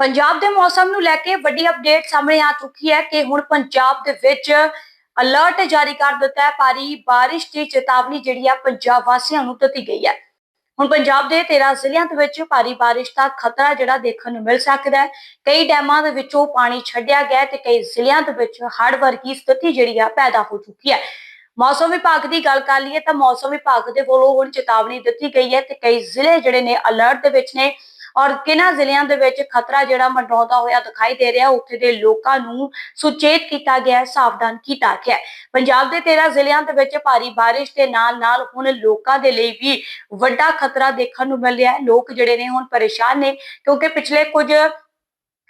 ਪੰਜਾਬ ਦੇ ਮੌਸਮ ਨੂੰ ਲੈ ਕੇ ਵੱਡੀ ਅਪਡੇਟ ਸਾਹਮਣੇ ਆ ਚੁੱਕੀ ਹੈ ਕਿ ਹੁਣ ਪੰਜਾਬ ਦੇ ਵਿੱਚ ਅਲਰਟ ਜਾਰੀ ਕਰ ਦਿੱਤਾ ਹੈ। ਭਾਰੀ ਬਾਰਿਸ਼ ਦੀ ਚੇਤਾਵਨੀ ਜਿਹੜੀ ਆ ਪੰਜਾਬ ਵਾਸੀਆਂ ਨੂੰ ਦਿੱਤੀ ਗਈ ਹੈ। ਹੁਣ ਪੰਜਾਬ ਦੇ 13 ਜ਼ਿਲ੍ਹਿਆਂ ਦੇ ਵਿੱਚ ਭਾਰੀ ਬਾਰਿਸ਼ ਦਾ ਖਤਰਾ ਜਿਹੜਾ ਦੇਖਣ ਨੂੰ ਮਿਲ ਸਕਦਾ ਹੈ। ਕਈ ਡੈਮਾਂ ਦੇ ਵਿੱਚੋਂ ਪਾਣੀ ਛੱਡਿਆ ਗਿਆ ਤੇ ਕਈ ਜ਼ਿਲ੍ਹਿਆਂ ਦੇ ਵਿੱਚ ਹੜ੍ਹ ਵਰਗੀ ਸਥਿਤੀ ਜਿਹੜੀ ਆ ਪੈਦਾ ਹੋ ਚੁੱਕੀ ਹੈ। ਮੌਸਮ ਵਿਭਾਗ ਦੀ ਗੱਲ ਕਰ ਲਈਏ ਤਾਂ ਮੌਸਮ ਵਿਭਾਗ ਦੇ ਵੱਲੋਂ ਹੁਣ ਚੇਤਾਵਨੀ ਦਿੱਤੀ ਗਈ ਹੈ ਤੇ ਕਈ ਜ਼ਿਲ੍ਹੇ ਜਿਹੜੇ ਨੇ ਅਲਰਟ ਦੇ ਵਿੱਚ ਨੇ। ਔਰ ਕਿਹਨਾਂ ਜ਼ਿਲ੍ਹਿਆਂ ਦੇ ਵਿੱਚ ਖਤਰਾ ਜਿਹੜਾ ਮੰਡਰਾਉਂਦਾ ਹੋਇਆ ਦਿਖਾਈ ਦੇ ਰਿਹਾ, ਉੱਥੇ ਦੇ ਲੋਕਾਂ ਨੂੰ ਸੁਚੇਤ ਕੀਤਾ ਗਿਆ ਹੈ ਸਾਵਧਾਨ ਕੀਤਾ ਗਿਆ ਹੈ। ਪੰਜਾਬ ਦੇ 13 ਜ਼ਿਲ੍ਹਿਆਂ ਦੇ ਵਿੱਚ ਭਾਰੀ ਬਾਰਿਸ਼ ਦੇ ਨਾਲ ਨਾਲ ਹੁਣ ਲੋਕਾਂ ਦੇ ਲਈ ਵੀ ਵੱਡਾ ਖਤਰਾ ਦੇਖਣ ਨੂੰ ਮਿਲ ਰਿਹਾ ਹੈ। ਲੋਕ ਜਿਹੜੇ ਨੇ ਹੁਣ ਪਰੇਸ਼ਾਨ ਨੇ, ਕਿਉਂਕਿ ਪਿਛਲੇ ਕੁਝ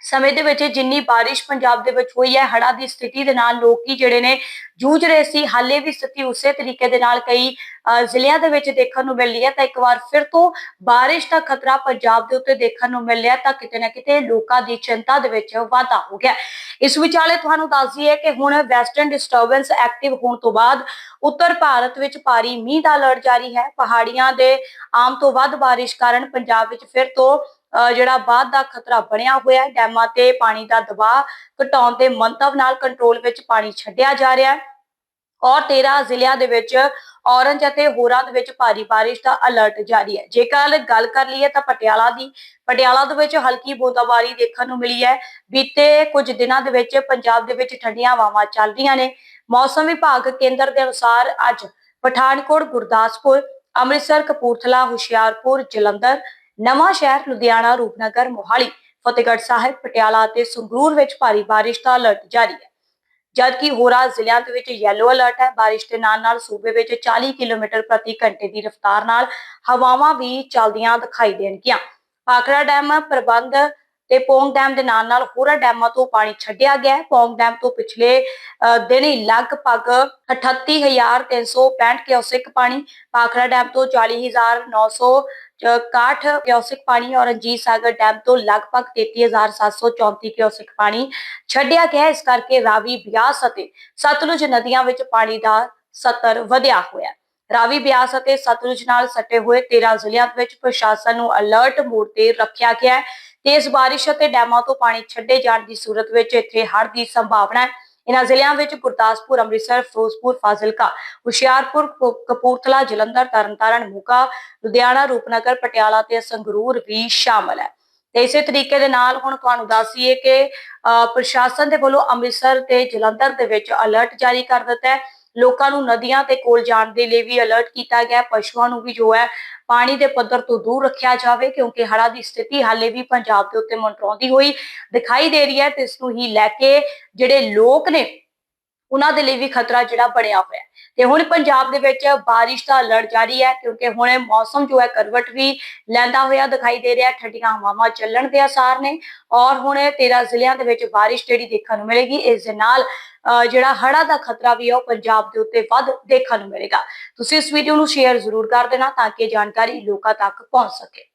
ਸਮੇਂ ਦੇ ਵਿੱਚ ਜਿੰਨੀ ਬਾਰਿਸ਼ ਪੰਜਾਬ ਦੇ ਵਿੱਚ ਹੋਈ ਹੈ, ਹੜ੍ਹਾਂ ਦੀ ਸਥਿਤੀ ਦੇ ਨਾਲ ਲੋਕੀ ਜਿਹੜੇ ਨੇ ਜੂਝ ਰਹੇ ਸੀ। ਹਾਲੇ ਵੀ ਸਥਿਤੀ ਉਸੇ ਤਰੀਕੇ ਦੇ ਨਾਲ ਕਈ ਜ਼ਿਲ੍ਹਿਆਂ ਦੇ ਵਿੱਚ ਦੇਖਣ ਨੂੰ ਮਿਲ ਰਹੀ ਹੈ। ਤਾਂ ਇੱਕ ਵਾਰ ਫਿਰ ਤੋਂ ਬਾਰਿਸ਼ ਦਾ ਖਤਰਾ ਪੰਜਾਬ ਦੇ ਉੱਤੇ ਦੇਖਣ ਨੂੰ ਮਿਲ ਰਿਹਾ ਤਾਂ ਕਿਤੇ ਨਾ ਕਿਤੇ ਲੋਕਾਂ ਦੀ ਚਿੰਤਾ ਦੇ ਵਿੱਚ ਵਾਧਾ ਹੋ ਗਿਆ। ਇਸ ਵਿਚਾਲੇ ਤੁਹਾਨੂੰ ਦੱਸ ਦਈਏ ਕਿ ਹੁਣ ਵੈਸਟਰਨ ਡਿਸਟਰਬੈਂਸ ਐਕਟਿਵ ਹੋਣ ਤੋਂ ਬਾਅਦ ਉੱਤਰ ਭਾਰਤ ਵਿੱਚ ਭਾਰੀ ਮੀਂਹ ਦਾ ਅਲਰਟ ਜਾਰੀ ਹੈ। ਪਹਾੜੀਆਂ ਦੇ ਆਮ ਤੋਂ ਵੱਧ ਬਾਰਿਸ਼ ਕਾਰਨ ਪੰਜਾਬ ਵਿੱਚ ਫਿਰ ਤੋਂ ਜਿਹੜਾ ਬਾਅਦ ਦਾ ਖਤਰਾ ਬਣਿਆ ਹੋਇਆ ਹੈ, ਡੈਮਾਂ ਤੇ ਪਾਣੀ ਦਾ ਦਬਾਅ ਘਟਾਉਣ ਦੇ ਮੰਤਵ ਨਾਲ ਕੰਟਰੋਲ ਵਿੱਚ ਪਾਣੀ ਛੱਡਿਆ ਜਾ ਰਿਹਾ ਹੈ। ਔਰ 13 ਜ਼ਿਲ੍ਹਿਆਂ ਦੇ ਵਿੱਚ ਔਰੰਜ ਅਤੇ ਹੋਰਾਂ ਦੇ ਵਿੱਚ ਭਾਰੀ ਬਾਰਿਸ਼ ਦਾ ਅਲਰਟ ਜਾਰੀ ਹੈ। ਜੇਕਰ ਗੱਲ ਕਰ ਲਈਏ ਤਾਂ ਪਟਿਆਲਾ ਦੀ, ਪਟਿਆਲਾ ਦੇ ਵਿੱਚ ਹਲਕੀ ਬੂੰਦਾਬਾਰੀ ਦੇਖਣ ਨੂੰ ਮਿਲੀ ਹੈ। ਬੀਤੇ ਕੁਝ ਦਿਨਾਂ ਦੇ ਵਿੱਚ ਪੰਜਾਬ ਦੇ ਵਿੱਚ ਠੰਡੀਆਂ ਹਵਾਵਾਂ ਚੱਲ ਰਹੀਆਂ ਨੇ। ਮੌਸਮ ਵਿਭਾਗ ਕੇਂਦਰ ਦੇ ਅਨੁਸਾਰ ਅੱਜ ਪਠਾਨਕੋਟ, ਗੁਰਦਾਸਪੁਰ, ਅੰਮ੍ਰਿਤਸਰ, ਕਪੂਰਥਲਾ, ਹੁਸ਼ਿਆਰਪੁਰ, ਜਲੰਧਰ ਨਵਾਂ ਸ਼ਹਿਰ ਲੁਧਿਆਣਾ, ਰੂਪਨਗਰ, ਮੋਹਾਲੀ, ਫਤਿਹਗੜ੍ਹ ਸਾਹਿਬ, ਪਟਿਆਲਾ ਅਤੇ ਸੰਗਰੂਰ ਵਿੱਚ ਭਾਰੀ ਬਾਰਿਸ਼ ਦਾ ਅਲਰਟ ਜਾਰੀ ਹੈ। ਜਦਕਿ ਹੋਰਾਂ ਜ਼ਿਲ੍ਹਿਆਂ ਦੇ ਵਿੱਚ ਯੈਲੋ ਅਲਰਟ ਹੈ, ਬਾਰਿਸ਼ ਦੇ ਨਾਲ ਨਾਲ ਸੂਬੇ ਵਿੱਚ 40 ਕਿਲੋਮੀਟਰ ਪ੍ਰਤੀ ਘੰਟੇ ਦੀ ਰਫ਼ਤਾਰ ਨਾਲ ਹਵਾਵਾਂ ਵੀ ਚੱਲਦੀਆਂ ਦਿਖਾਈ ਦੇਣਗੀਆਂ। ਪਾਖੜਾ ਡੈਮ ਪ੍ਰਬੰਧ ਤੇ ਪੌਂਗ ਡੈਮ ਦੇ ਨਾਲ ਨਾਲ ਹੋਰਾਂ ਡੈਮਾਂ ਤੋਂ ਪਾਣੀ ਛੱਡਿਆ ਗਿਆ ਹੈ। ਪੌਂਗ ਡੈਮ ਤੋਂ ਪਿਛਲੇ ਦਿਨ ਹੀ ਲਗਭਗ 38365 ਕਿਊਸਿਕ ਪਾਣੀ, ਪਾਖੜਾ ਡੈਮ ਤੋਂ 40900 61 ਕਿਊਸਿਕ ਪਾਣੀ ਔਰ ਰਣਜੀਤ ਸਾਗਰ ਡੈਮ ਤੋਂ ਲਗਭਗ 33734 ਕਿਊਸਿਕ ਪਾਣੀ ਛੱਡਿਆ ਗਿਆ ਇਸ ਕਰਕੇ ਰਾਵੀ ਬਿਆਸ ਅਤੇ ਸਤਲੁਜ ਨਦੀਆਂ ਵਿੱਚ ਪਾਣੀ ਦਾ ਸਤਰ ਵਧਿਆ ਹੋਇਆ ਰਾਵੀ ਬਿਆਸ ਅਤੇ ਸਤਲੁਜ ਨਾਲ ਸਟੇ ਹੋਏ 13 ਜ਼ਿਲ੍ਹਿਆਂ ਵਿੱਚ ਪ੍ਰਸ਼ਾਸਨ ਨੂੰ ਅਲਰਟ ਮੋਡ ਤੇ ਰੱਖਿਆ ਗਿਆ ਹੈ। ਤੇਜ਼ ਬਾਰਿਸ਼ ਅਤੇ ਡੈਮਾਂ ਤੋਂ ਪਾਣੀ ਛੱਡੇ ਜਾਣ ਦੀ ਸੂਰਤ ਵਿੱਚ ਇੱਥੇ ਹੜ੍ਹ ਦੀ ਸੰਭਾਵਨਾ ਹੈ। ਇਹਨਾਂ ਜ਼ਿਲ੍ਹਿਆਂ ਵਿੱਚ ਗੁਰਦਾਸਪੁਰ ਅੰਮ੍ਰਿਤਸਰ ਫਿਰੋਜ਼ਪੁਰ ਫਾਜ਼ਿਲਕਾ ਹੁਸ਼ਿਆਰਪੁਰ ਕਪੂਰਥਲਾ ਜਲੰਧਰ ਤਰਨਤਾਰਨ ਮੋਗਾ ਲੁਧਿਆਣਾ ਰੂਪਨਗਰ ਪਟਿਆਲਾ ਤੇ ਸੰਗਰੂਰ ਵੀ ਸ਼ਾਮਲ ਹੈ। ਤੇ ਇਸੇ ਤਰੀਕੇ ਦੇ ਨਾਲ ਹੁਣ ਤੁਹਾਨੂੰ ਦੱਸੀਏ ਕਿ ਅ, ਪ੍ਰਸ਼ਾਸਨ ਦੇ ਵੱਲੋਂ ਅੰਮ੍ਰਿਤਸਰ ਤੇ ਜਲੰਧਰ ਦੇ ਵਿੱਚ ਅਲਰਟ ਜਾਰੀ ਕਰ ਦਿੱਤਾ ਹੈ। ਲੋਕਾਂ ਨੂੰ ਨਦੀਆਂ ਤੇ ਕੋਲ ਜਾਣ ਦੇ ਲਈ ਵੀ ਅਲਰਟ ਕੀਤਾ ਗਿਆ, ਪਸ਼ੂਆਂ ਨੂੰ ਵੀ ਜੋ ਹੈ ਪਾਣੀ ਦੇ ਪੱਧਰ ਤੋਂ ਦੂਰ ਰੱਖਿਆ ਜਾਵੇ, ਕਿਉਂਕਿ ਹੜ੍ਹਾਂ ਦੀ ਸਥਿਤੀ ਹਾਲੇ ਵੀ ਪੰਜਾਬ ਦੇ ਉੱਤੇ ਮੰਡਰਾਉਂਦੀ ਹੋਈ ਦਿਖਾਈ ਦੇ ਰਹੀ ਹੈ ਤੇ ਇਸ ਨੂੰ ਹੀ ਲੈ ਕੇ ਜਿਹੜੇ ਲੋਕ ਨੇ, ਉਹਨਾਂ ਦੇ ਲਈ ਵੀ ਖਤਰਾ ਜਿਹੜਾ ਬਣਿਆ ਹੋਇਆ ਤੇ ਹੁਣ ਪੰਜਾਬ ਦੇ ਵਿੱਚ ਬਾਰਿਸ਼ ਦਾ ਅਲਰਟ ਜਾਰੀ ਹੈ, ਕਿਉਂਕਿ ਹੁਣ ਮੌਸਮ ਜੋ ਹੈ ਕਰਵਟ ਵੀ ਲੈਂਦਾ ਹੋਇਆ ਦਿਖਾਈ ਦੇ ਰਿਹਾ, ਠੰਡੀਆਂ ਹਵਾਵਾਂ ਚੱਲਣ ਦੇ ਆਸਾਰ ਨੇ ਔਰ ਹੁਣ ਇਹ 13 ਜ਼ਿਲ੍ਹਿਆਂ ਦੇ ਵਿੱਚ ਬਾਰਿਸ਼ ਜਿਹੜੀ ਦੇਖਣ ਨੂੰ ਮਿਲੇਗੀ, ਇਸ ਦੇ ਨਾਲ ਜਿਹੜਾ ਹੜ੍ਹਾਂ ਦਾ ਖਤਰਾ ਵੀ ਹੈ ਉਹ ਪੰਜਾਬ ਦੇ ਉੱਤੇ ਵੱਧ ਦੇਖਣ ਨੂੰ ਮਿਲੇਗਾ। ਤੁਸੀਂ ਇਸ ਵੀਡੀਓ ਨੂੰ ਸ਼ੇਅਰ ਜ਼ਰੂਰ ਕਰ ਦੇਣਾ ਤਾਂ ਕਿ ਇਹ ਜਾਣਕਾਰੀ ਲੋਕਾਂ ਤੱਕ ਪਹੁੰਚ ਸਕੇ।